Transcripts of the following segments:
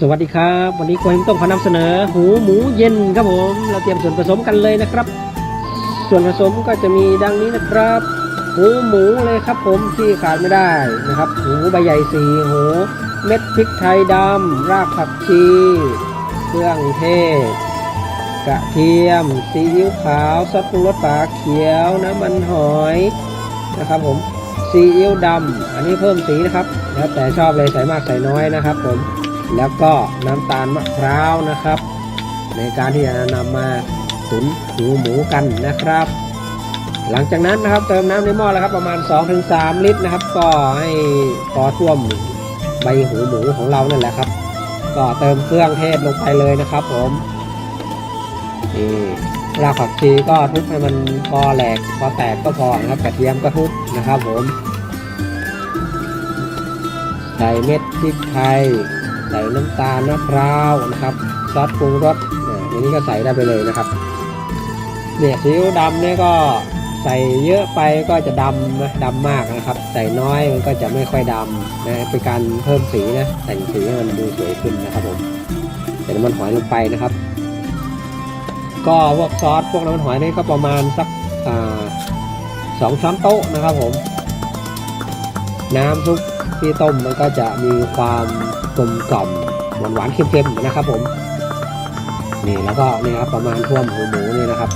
สวัสดีครับ วันนี้โกหิมต้องขอนำเสนอ หูหมูเย็นครับผม เราเตรียมส่วนผสมกันเลยนะครับ ส่วนผสมก็จะมีดังนี้นะครับ หูหมูเลยครับผมที่ขาดไม่ได้นะครับ หูใบใหญ่สี่หูเม็ดพริกไทยดำรากผักชีเครื่องเทศ กระเทียมซีอิ๊วขาวซอสปรุงรสปลาเขียวน้ำมันหอยนะครับผมซีอิ๊วดำอันนี้เพิ่มสีนะครับ แล้วแต่ชอบเลยใส่มากใส่น้อยนะครับผม แล้วก็น้ำตาลมะพร้าวนะครับ ในการที่จะนำมาตุ๋นหูหมูกันนะครับ หลังจากนั้นนะครับเติมน้ำในหม้อแล้วครับประมาณ 2-3 ลิตรนะครับ ก็ให้พอท่วมใบหูหมูของเรานั่นแหละครับ ก็เติมเครื่องเทศลงไปเลยนะครับ ผมนี่รากผักชีก็ทุบให้มันพอแหลกพอแตกก็พอนะครับกระเทียมก็ทุบนะครับผมใส่เม็ดพริกไทย ส่น้ำตาลมะพร้าวนะครับซอสปรุงรสเนี่ยอันนี้ก็ใส่ได้ไปเลยนะครับเนี่ยซีอิ๊วดำเนี่ยก็ใส่เยอะไปก็จะดำนะดำมากนะครับ ใส่น้อยมันก็จะไม่ค่อยดำนะเป็นการเพิ่มสีนะแต่งสีให้มันดูสวยขึ้นนะครับผมใส่น้ำมันหอยลงไปนะครับ ก็พวกซอสพวกน้ำมันหอยนี่ก็ประมาณสักสองช้อนโต๊ะนะครับผม น้ำซุป ที่ต้มมันก็จะมีความกลมกล่อมหวานหวานๆเค็มๆนะครับผมนี่แล้วก็นี่ครับประมาณท่วมหูหมูนี่นะครับ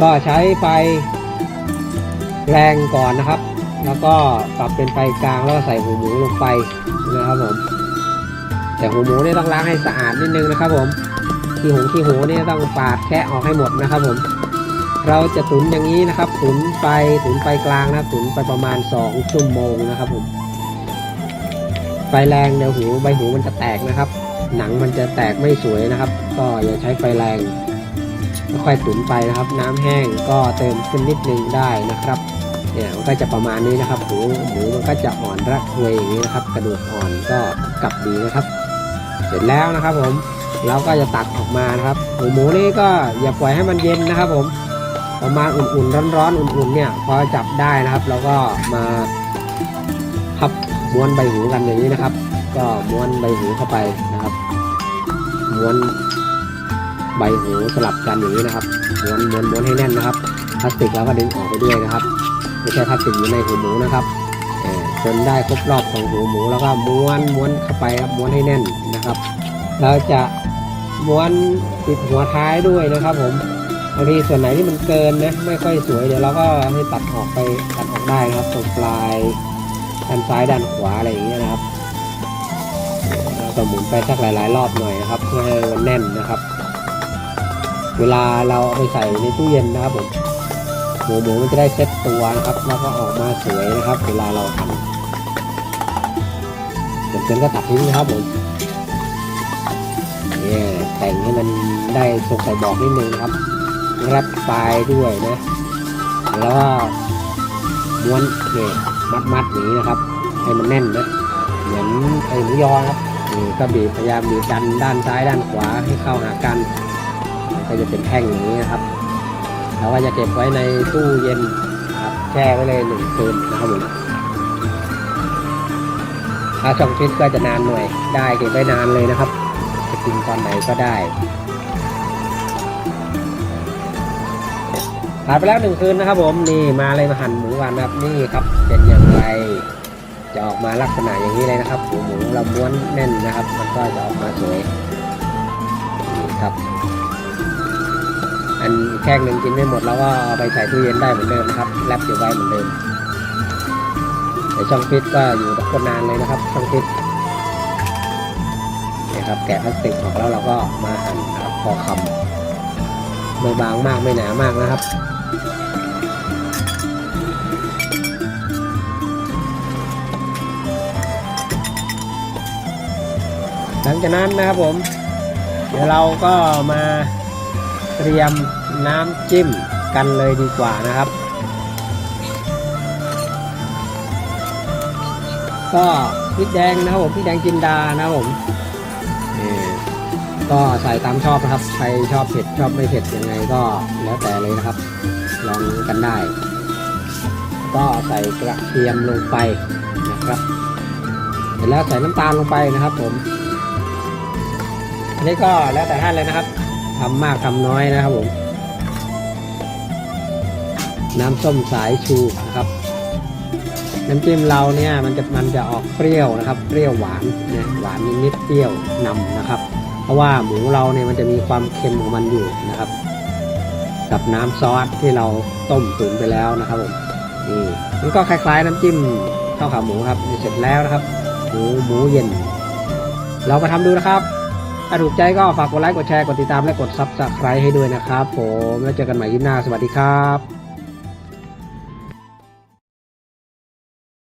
ก็ใช้ไฟแรงก่อนนะครับ แล้วก็ปรับเป็นไฟกลางแล้วก็ใส่หูหมูลงไปนะครับผมแต่หูหมูเนี่ยต้องล้างให้สะอาดนิดนึงนะครับผมขี้หูขี้หูเนี่ยต้องปาดแคะออกให้หมดนะครับผม เราจะตุนอย่างนี้นะครับ ตุนไปตุนไปกลางนะตุนไปประมาณ 2 ชั่วโมงนะครับผมไฟแรงเดี๋ยวหูใบหูมันจะแตกนะครับ หนังมันจะแตกไม่สวยนะครับ ก็อย่าใช้ไฟแรงค่อยตุนไปนะครับ น้ำแห้งก็เติมขึ้นนิดนึงได้นะครับเนี่ยมันก็จะประมาณนี้นะครับหูหมูมันก็จะอ่อนระทวยอย่างนี้นะครับ กระดูกอ่อนก็กลับดีนะครับ เสร็จแล้วนะครับผมเราก็จะตักออกมานะครับหูหมูนี่ก็อย่าปล่อยให้มันเย็นนะครับผม ประมาณอุ่นๆร้อนๆอุ่นๆเนี่ยพอจับได้นะครับ แล้วก็มาพับม้วนใบหูกันอย่างนี้นะครับ ก็ม้วนใบหูเข้าไปนะครับ ม้วนใบหูสลับกันอย่างนี้นะครับม้วนม้วนม้วนให้แน่นนะครับพลาสติกแล้วก็ดึงออกไปด้วยนะครับไม่ใช่พลาสติกอยู่ในหูหมูนะครับจนได้ครบรอบของหูหมูแล้วก็ม้วนม้วนเข้าไปครับม้วนให้แน่นนะครับเราจะม้วนติดหัวท้ายด้วยนะครับผม บางทีส่วนไหนที่มันเกินนะไม่ค่อยสวยเดี๋ยวเราก็ให้ตัดออกไปตัดออกได้นะครับตรงปลายด้านซ้ายด้านขวาอะไรอย่างเงี้ยนะครับเราก็หมุนไปสักหลาย ๆ รอบหน่อยนะครับเพื่อให้มันแน่นนะครับ เวลาเราเอาไปใส่ในตู้เย็นนะครับผมหมูหมูมันจะได้เซ็ตตัวนะครับแล้วก็ออกมาสวยนะครับ เวลาเราทำเสร็จๆก็ตัดทิ้งนะครับผมเนี่ยแต่งให้มันได้ทรงใส่บอกนิดนึงนะครับ รัดปลายด้วยนะ แล้วก็ม้วนเนี่ยมัดมัดอย่างนี้นะครับ ให้มันแน่นนะ เหมือนไอ้หมูยอครับนี่ก็บีบพยายามบีบดันด้านซ้ายด้านขวาให้เข้าหากันก็จะเป็นแท่งอย่างนี้นะครับเราก็จะเก็บไว้ในตู้เย็นครับแช่ไว้เลยหนึ่งคืนนะครับผมถ้าช่องฟิตก็จะนานหน่อยได้เก็บไว้นานเลยนะครับ จะกินตอนไหนก็ได้ ผ่านไปแล้วหนึ่งคืนนะครับผมนี่มาเลยมาหั่นหมูกันนะครับนี่ครับเป็นอย่างไรจะออกมาลักษณะอย่างนี้เลยนะครับหมูหมูเราม้วนแน่นนะครับ มันก็จะออกมาสวยนี่ครับ อันแข้งหนึ่งกินไม่หมดแล้วก็เอาไปใส่ตู้เย็นได้เหมือนเดิมนะครับแรปอยู่ไว้เหมือนเดิมในช่องฟิตก็อยู่ตะคนนานเลยนะครับช่องฟิตนี่ครับแกะพลาสติกออกแล้วเราก็มาหั่นครับพอคำไม่บางมากไม่หนามากนะครับ หลังจากนั้นนะครับผม เดี๋ยวเราก็มาเตรียมน้ำจิ้มกันเลยดีกว่านะครับ ก็พริกแดงนะครับผมพริกแดงจินดานะครับผม ก็ใส่ตามชอบนะครับ ใครชอบเผ็ดชอบไม่เผ็ดยังไงก็แล้วแต่เลยนะครับ ลองกันได้ ก็ใส่กระเทียมลงไปนะครับ เสร็จแล้วใส่น้ำตาลลงไปนะครับ ผม อันนี้ก็แล้วแต่ท่านเลยนะครับทำมากทำน้อยนะครับผม น้ำส้มสายชูนะครับน้ำจิ้มเราเนี่ยมันจะมันจะออกเปรี้ยวนะครับ เปรี้ยวหวานนะหวานนิดๆเปรี้ยวนำนะครับ เพราะว่าหมูเราเนี่ยมันจะมีความเค็มของมันอยู่นะครับ กับน้ำซอสที่เราต้มตุ๋นไปแล้วนะครับผมนี่มันก็คล้ายๆน้ำจิ้มข้าวขาหมูครับเสร็จแล้วนะครับ หมูหมูเย็น เรามาทำดูนะครับ ถ้าถูกใจก็ฝากกดไลค์กดแชร์กดติดตามและกดซับสไครต์ให้ด้วยนะครับ ผมแล้วเจอกันใหม่คลิปหน้าสวัสดีครับ